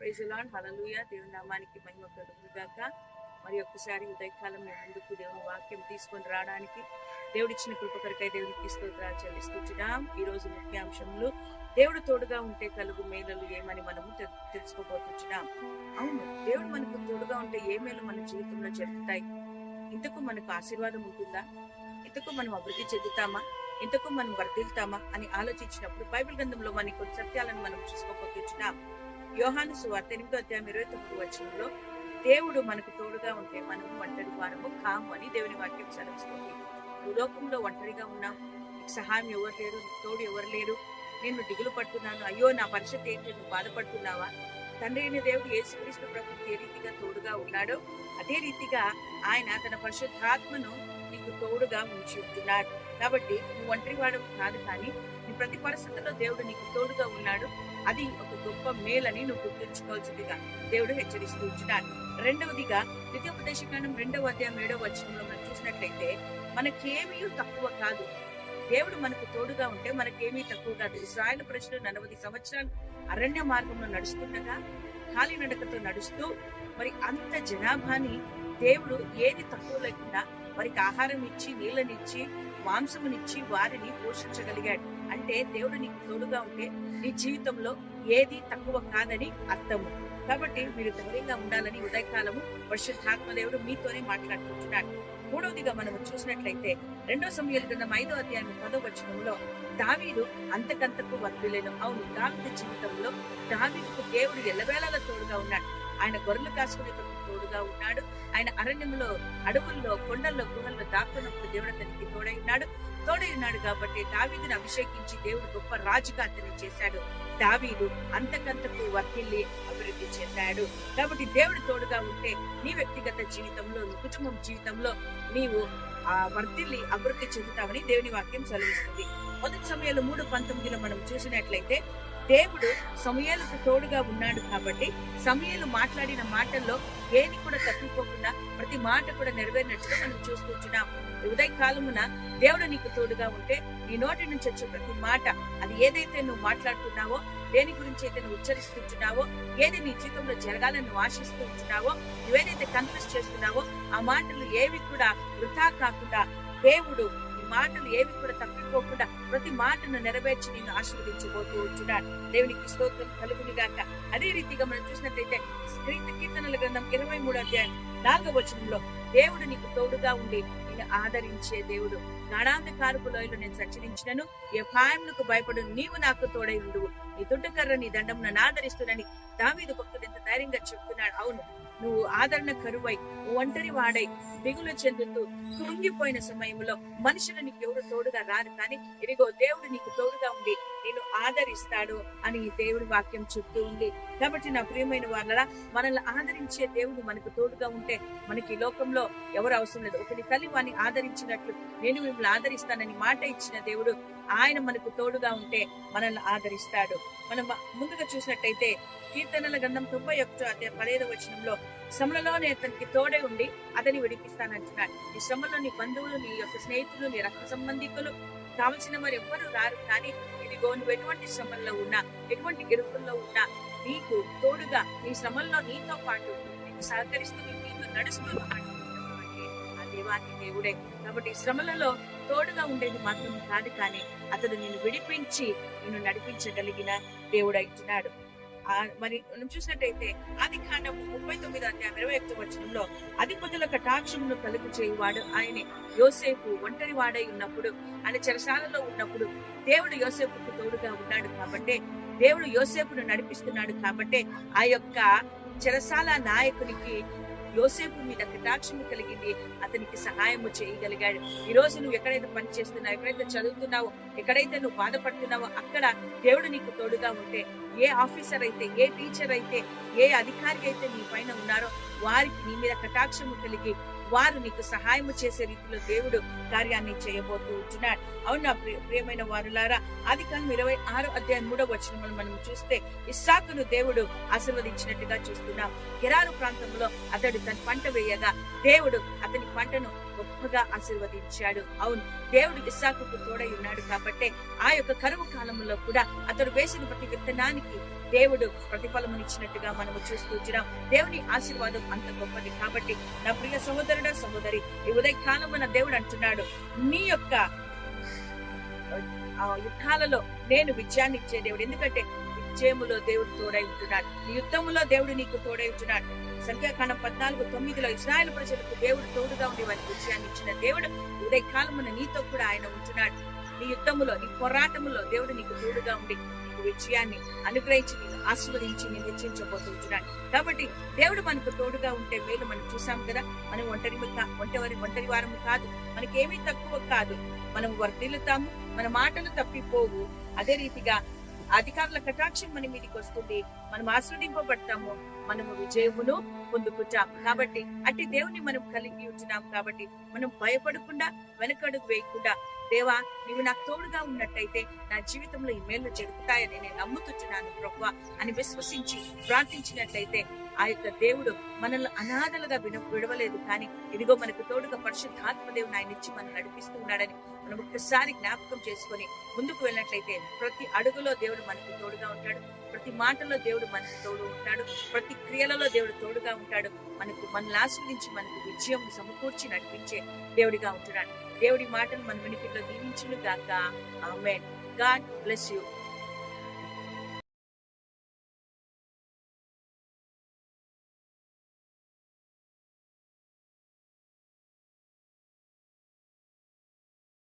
Praise lord హలలుయ దేవుని నామానికి మహిమ కలుగుగాక మరి ఒక్కసారి ఉదయకాలం మీ ముందుకు దేవుని వాక్యం తీసుకొని రావడానికి దేవుడిచ్చిన కృపకరికై దేవునికి స్తోత్రాలు చెల్లిస్తున్నాం. ఈ రోజు ముఖ్యాంశములు దేవుడు తోడుగా ఉంటే కలుగు మేలలు ఏమని మనము తెలుసుకోబోతున్నాం. అవును దేవుడు మనకు తోడుగా ఉంటే ఏ మేలు మన జీవితంలో జరుగుతాయి? ఇంతకు మనకు ఆశీర్వాదం ఉంటుందా? ఇంతకు మనం అభివృద్ధి చెందుతామా? ఇంతకు మనం వర్ధిల్తామా అని ఆలోచించినప్పుడు బైబిల్ గ్రంథంలో మనకి కొన్ని సత్యాలను మనం చూసుకోబోతున్నాం. యోహాను సువార్త ఎనిమిదో అధ్యాయం ఇరవై తొమ్మిది వచనంలో దేవుడు మనకు తోడుగా ఉంటే మనము ఒంటరి వారము కాము అని దేవుని వాక్యం సెలవిస్తుంది. ఈ లోకంలో ఒంటరిగా ఉన్నాం నీకు సహాయం ఎవరు లేరు? నీకు తోడు ఎవరు లేరు? నేను దిగులు పడుతున్నాను. అయ్యో నా పరిస్థితి ఏంటి? నువ్వు బాధపడుతున్నావా? తండ్రి అయిన దేవుడు యేసుక్రీస్తు ప్రభు ఏ రీతిగా తోడుగా ఉన్నాడో అదే రీతిగా ఆయన తన పరిశుద్ధాత్మను నీకు తోడుగా ఉంచుతున్నాడు. కాబట్టి నువ్వు ఒంటరి వాడు కాదు కానీ నీ ప్రతి పరిస్థితుల్లో దేవుడు నీకు తోడుగా ఉన్నాడు. అది ఒక గొప్ప మేలని నువ్వు గుర్తుంచుకోవాల్సిందిగా దేవుడు హెచ్చరిస్తూ ఉంటున్నాడు. రెండవదిగా ద్వితీయోపదేశకాండం రెండవ అధ్యాయం ఏడవ వచనంలో మనం చూసినట్లయితే మనకేమీ తక్కువ కాదు. దేవుడు మనకు తోడుగా ఉంటే మనకేమీ తక్కువ కాదు. ఇస్రాయల్ ప్రజలు నలభై సంవత్సరాలు అరణ్య మార్గంలో నడుస్తుండగా ఖాళీ నడకతో నడుస్తూ మరి అంత జనాభాని దేవుడు ఏది తక్కువ లేకుండా వారికి ఆహారం ఇచ్చి నీళ్ళనిచ్చి మాంసమునిచ్చి వారిని పోషించగలిగాడు. అంటే దేవుడు నీకు తోడుగా ఉంటే నీ జీవితంలో ఏది తక్కువ కాదని అర్థము. కాబట్టి మీరు ధైర్యంగా ఉండాలని ఉదయకాలము పరిశుద్ధాత్మ మీతోనే మాట్లాడుకుంటున్నాడు. మూడవదిగా మనం చూసినట్లయితే రెండో సమయాల గ్రంథం ఐదో అధ్యాయం పదో వచనంలో దావీదు అంతకంతకు వర్ధిల్లేను. అవును దావీదు జీవితంలో దావీదుకు దేవుడు ఎల్లవేళలా తోడుగా ఉన్నాడు. ఆయన గొర్రెలు కాసుకునే తోడుగా ఉన్నాడు. ఆయన అరణ్యంలో అడవుల్లో కొండల్లో గుహల్లో దాక్కున్నప్పుడు దేవుడు అతనికి తోడై ఉన్నాడు. తోడై ఉన్నాడు కాబట్టి దావీదును అభిషేకించి దేవుడు గొప్ప రాజుగా అతన్ని చేశాడు. దావీదు అంతకంతకు వర్తిల్లి అభివృద్ధి చెందాడు. కాబట్టి దేవుడు తోడుగా ఉంటే నీ వ్యక్తిగత జీవితంలో నీ కుటుంబం జీవితంలో నీవు ఆ వర్తిల్లి అభివృద్ధి చెందుతావని దేవుని వాక్యం సెలవిస్తుంది. మొదటి సమయంలో మూడు పంతొమ్మిదిలో మనం చూసినట్లయితే దేవుడు సమయాలకు తోడుగా ఉన్నాడు కాబట్టి సమయాలు మాట్లాడిన మాటల్లో ఏది కూడా తప్పిపోకుండా ప్రతి మాట కూడా నెరవేరినట్టుగా మనం చూసుకుంటున్నాం ఉదయ కాలమున దేవుడు నీకు తోడుగా ఉంటే నీ నోటి నుంచి వచ్చే ప్రతి మాట అది ఏదైతే నువ్వు మాట్లాడుతున్నావో దేని గురించి అయితే నువ్వు ఉచ్చరిస్తుంటున్నావో ఏది నీ జీవితంలో జరగాలని నువ్వు ఆశిస్తూ ఉంటున్నావో నువ్వేదైతే కన్ఫ్యూస్ చేస్తున్నావో ఆ మాటలు ఏవి కూడా వృథా కాకుండా దేవుడు మాటలు ఏవి కూడా తప్పిపోకుండా ప్రతి మాటను నెరవేర్చి నేను ఆశీర్వదించబోతూ ఉంటున్నాను. దేవునికి స్తోత్రం కలుగుని గాక. అదే రీతిగా మనం చూసినట్లయితే కీర్త- కీర్తనల గ్రంథం ఇరవై మూడు అధ్యాయం నాలుగవ వచనంలో దేవుడు నీకు తోడుగా ఉండి నేను ఆదరించే దేవుడు. గాఢాంధకారపు లోయలో నేను సచ్చరించినను ఏ పాయములకు భయపడు నీవు నాకు తోడై ఉండువు. నీ దుడ్డకర్ర నీ దండం నన్ను దావీదు భక్తుడు ఎంత ధైర్యంగా చెప్తున్నాడు. అవును నువ్వు ఆదరణ కరువై ఒంటరి వాడై దిగులు చెందుతూ కృంగిపోయిన సమయంలో మనుషులు నీకు ఎవరు తోడుగా రారు. కానీ ఇదిగో దేవుడు నీకు తోడుగా ఉండి నేను ఆదరిస్తాడు అని దేవుడి వాక్యం చెప్తూ ఉంది. కాబట్టి నా ప్రియమైన వాళ్ళ మనల్ని ఆదరించే దేవుడు మనకు తోడుగా ఉంటే మనకి లోకంలో ఎవరు అవసరం లేదు. ఒకరి తల్లి వారిని ఆదరించినట్లు నేను మిమ్మల్ని ఆదరిస్తానని మాట ఇచ్చిన దేవుడు ఆయన మనకు తోడుగా ఉంటే మనల్ని ఆదరిస్తాడు. మనం ముందుగా చూసినట్టయితే కీర్తనల గంధం తొంభై ఒకటో అధ్యాయం పదహైదు వచనంలో శ్రమలలోనే అతనికి తోడే ఉండి అతని విడిపిస్తానంటున్నాడు నీ శ్రమలో నీ బంధువులు నీ యొక్క స్నేహితులు నీ రక్త సంబంధికులు కావలసిన వారు ఎవ్వరు రారు. కానీ ఇదిగో నువ్వు ఎటువంటి శ్రమల్లో ఉన్నా ఎటువంటి గిరుకుల్లో ఉన్నా నీకు తోడుగా నీ శ్రమల్లో నీతో పాటు నీకు సహకరిస్తూ నీ నీతో నడుస్తూ ఆ దేవుడే. కాబట్టి శ్రమలలో తోడుగా ఉండేది మాత్రం కాదు కానీ అతడు నిన్ను విడిపించి నిన్ను నడిపించగలిగిన దేవుడైతున్నాడు ఆ మరి మనం చూసినట్టయితే ఆది కాండం ముప్పై తొమ్మిది అధ్యాయం ఇరవై ఒకటి వచనంలో అధిపతుల కటాక్షమును కలుగు చేయువాడు ఆయనే. యోసేపు ఒంటరి వాడై ఉన్నప్పుడు ఆయన చెరసాలలో ఉన్నప్పుడు దేవుడు యోసేపుకు తోడుగా ఉన్నాడు కాబట్టి దేవుడు యోసేపును నడిపిస్తున్నాడు కాబట్టి ఆ యొక్క చెరసాల నాయకునికి యోసేపు మీద కటాక్షము కలిగింది. అతనికి సహాయము చేయగలిగాడు. ఈ రోజు నువ్వు ఎక్కడైతే పని చేస్తున్నావు ఎక్కడైతే చదువుతున్నావో ఎక్కడైతే నువ్వు బాధపడుతున్నావో అక్కడ దేవుడు నీకు తోడుగా ఉంటే ఏ ఆఫీసర్ అయితే ఏ టీచర్ అయితే ఏ అధికారి అయితే నీ పైన ఉన్నారో వారికి నీ మీద కటాక్షము కలిగి వారు నీకు సహాయము చేసే రీతిలో దేవుడు కార్యాన్ని చేయబోతూ ఉంటున్నాడు. అవునా ప్రియ- ప్రియమైన వారులారా? అధికారం కాలం ఇరవై ఆరు అధ్యాయం మూడవ వచనములు మనం చూస్తే ఇస్సాకును దేవుడు ఆశీర్వదించినట్టుగా చూస్తున్నాం. కెరారు ప్రాంతంలో అతడు తన పంట వేయగా దేవుడు అతని పంటను గొప్పగా ఆశీర్వదించాడు. అవును దేవుడు ఇస్సాకుకు తోడై ఉన్నాడు కాబట్టి ఆ యొక్క కరువు కాలంలో కూడా అతడు వేసిన ప్రతి విత్తనానికి దేవుడు ప్రతిఫలమునిచ్చినట్టుగా మనము చూస్తూ ఉన్నాం దేవుని ఆశీర్వాదం అంత గొప్పది కాబట్టి నా ప్రియ సహోదరుడ సహోదరి ఈ ఉదయ కాలమున దేవుడు అంటున్నాడు నీ యొక్క ఆ యుద్ధాలలో నేను విజయాన్ని ఇచ్చే దేవుడు. ఎందుకంటే విజయములో దేవుడు తోడై ఉంటున్నాడు. నీ యుద్ధములో దేవుడు నీకు తోడై ఉంటున్నాడు. సంఖ్యాకాండం పద్నాలుగు తొమ్మిదిలో ఇస్రాయల్ ప్రజలకు దేవుడు తోడుగా ఉండి వారి విజయాన్ని ఇచ్చిన దేవుడు ఉదయకాలమున నీతో కూడా ఆయన ఉంటున్నాడు. నీ యుద్ధములో నీ పోరాటములో దేవుడు నీకు తోడుగా ఉండి నీకు విజయాన్ని అనుగ్రహించి నేను ఆశీర్వదించి నేను హెచ్చించబోతున్నాడు కాబట్టి దేవుడు మనకు తోడుగా ఉంటే మేలు మనం చూసాం కదా. మనం ఒంటరి ఒంటరి ఒంటరి వారము కాదు. మనకేమీ తక్కువ కాదు. మనం వర్ధిల్లుతాము మన మాటలు తప్పిపోవు. అదే రీతిగా అధికారుల కటాక్షం మన మీదకి వస్తుంది. మనం ఆస్వాదింపబడతాము మనము విజయమును పొందుకుంటాం. కాబట్టి అట్టి దేవుని మనం కలిగి ఉంటున్నాం కాబట్టి మనం భయపడకుండా వెనకడుగు వేయకుండా దేవా నీవు నాకు తోడుగా ఉన్నట్టయితే నా జీవితంలో ఈ మేలు జరుగుతాయని నేను నమ్ముతున్నాను ప్రభు అని విశ్వసించి ప్రార్థించినట్లయితే ఆ యొక్క దేవుడు మనల్ని అనాథలుగా విన విడవలేదు. కానీ ఇదిగో మనకు తోడుగా పరిశుద్ధాత్మ దేవుని ఆయన ఇచ్చి మనం నడిపిస్తూ ఉన్నాడని మనం ఒక్కసారి జ్ఞాపకం చేసుకొని ముందుకు వెళ్ళినట్లయితే ప్రతి అడుగులో దేవుడు మనకు తోడుగా ఉంటాడు ప్రతి మాటలో దేవుడు మనకు తోడు ఉంటాడు ప్రతి క్రియలలో దేవుడు తోడుగా ఉంటాడు. మనకు మనల్ని ఆస్వాదించి మనకు విజయం సమకూర్చి నడిపించే దేవుడిగా ఉంటున్నాడు. దేవుడి మాటలు మన వెనుకల్లో దీవించును గాక ఆమె గాడ్ బ్లెస్ యూ.